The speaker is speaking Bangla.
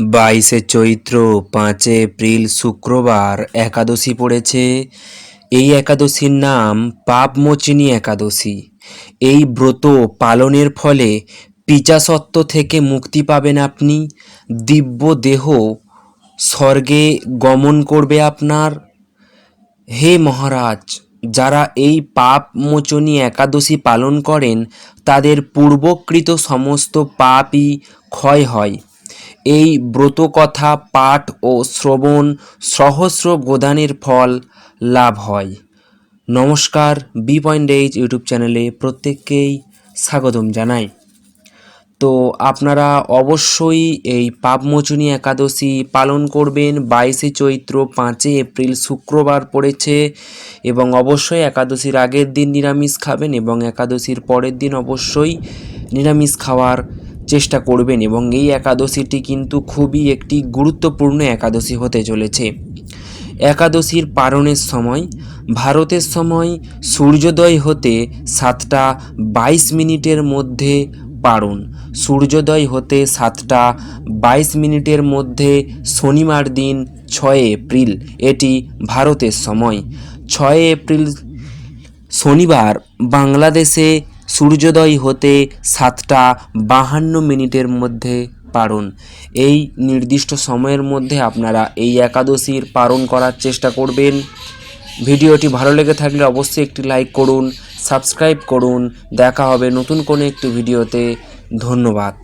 বাইশে চৈত্র, পাঁচে এপ্রিল, শুক্রবার একাদশী পড়েছে। এই একাদশীর নাম পাপমোচিনী একাদশী। এই ব্রত পালনের ফলে পিচাসত্ব থেকে মুক্তি পাবেন আপনি। দিব্য দেহ স্বর্গে গমন করবে আপনার। হে মহারাজ, যারা এই পাপ মোচনী একাদশী পালন করেন, তাদের পূর্বকৃত সমস্ত পাপই ক্ষয় হয়। এই ব্রতকথা পাঠ ও শ্রবণ সহস্র গোদানের ফল লাভ হয়। নমস্কার, বি পয়েন্ট এইচ ইউটিউব চ্যানেলে প্রত্যেককেই স্বাগতম জানাই। তো আপনারা অবশ্যই এই পাপমোচনী একাদশী পালন করবেন। বাইশে চৈত্র পাঁচই এপ্রিল শুক্রবার পড়েছে এবং অবশ্যই একাদশীর আগের দিন নিরামিষ খাবেন এবং একাদশীর পরের দিন অবশ্যই নিরামিষ খাওয়ার চেষ্টা করবেন এবং এই একাদশীটি কিন্তু খুবই একটি গুরুত্বপূর্ণ একাদশী হতে চলেছে। একাদশীর পারণের সময়, ভারতের সময় সূর্যোদয় হতে সাতটা বাইশ মিনিটের মধ্যে পারণ। সূর্যোদয় হতে সাতটা বাইশ মিনিটের মধ্যে শনিবার দিন ছয় এপ্রিল, এটি ভারতের সময়। ছয় এপ্রিল শনিবার বাংলাদেশে সূর্যোদয় হতে সাতটা বাহান্ন মিনিটের মধ্যে পারণ এই নির্দিষ্ট সময়ের মধ্যে আপনারা এই একাদশীর পারণ করার চেষ্টা করবেন। ভিডিওটি ভালো লেগে থাকলে অবশ্যই একটি লাইক করুন, সাবস্ক্রাইব করুন। দেখা হবে নতুন কোনো একটি ভিডিওতে। ধন্যবাদ।